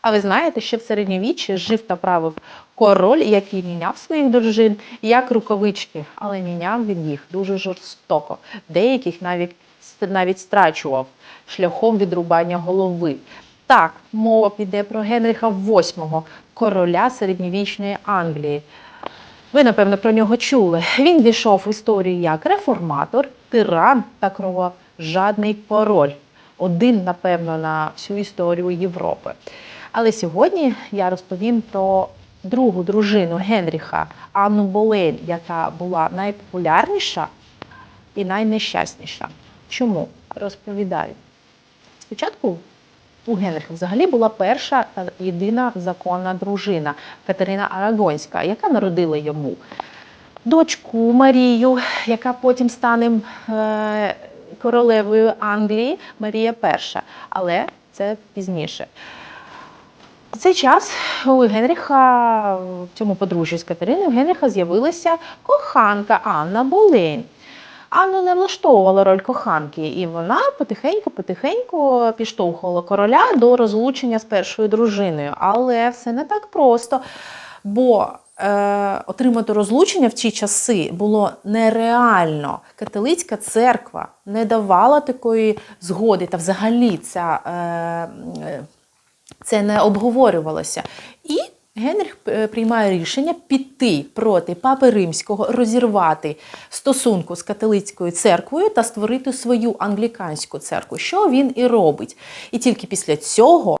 А ви знаєте, що в середньовіччі жив та правив король, який міняв своїх дружин як рукавички, але міняв він їх дуже жорстоко. Деяких навіть навіть страчував шляхом відрубання голови. Так, мова піде про Генріха VIII, короля середньовічної Англії. Ви, напевно, про нього чули. Він війшов в історію як реформатор, тиран та кровожадний король. Один, напевно, на всю історію Європи. Але сьогодні я розповім про другу дружину Генріха Анну Болейн, яка була найпопулярніша і найнещасніша. Чому? Розповідаю. Спочатку у Генріха взагалі була перша та єдина законна дружина Катерина Арагонська, яка народила йому дочку Марію, яка потім стане е, королевою Англії Марія І. Але це пізніше. В цей час у Генріха, в цьому подружжі з Катериною, у Генріха з'явилася коханка Анна Болейн. Анну не влаштовувала роль коханки, і вона потихеньку-потихеньку підштовхувала короля до розлучення з першою дружиною. Але все не так просто. Бо е, отримати розлучення в ті часи було нереально. Католицька церква не давала такої згоди, та взагалі ця, е, е, це не обговорювалося. І Генріх е, приймає рішення піти проти папи римського, розірвати стосунку з католицькою церквою та створити свою англіканську церкву, що він і робить. І тільки після цього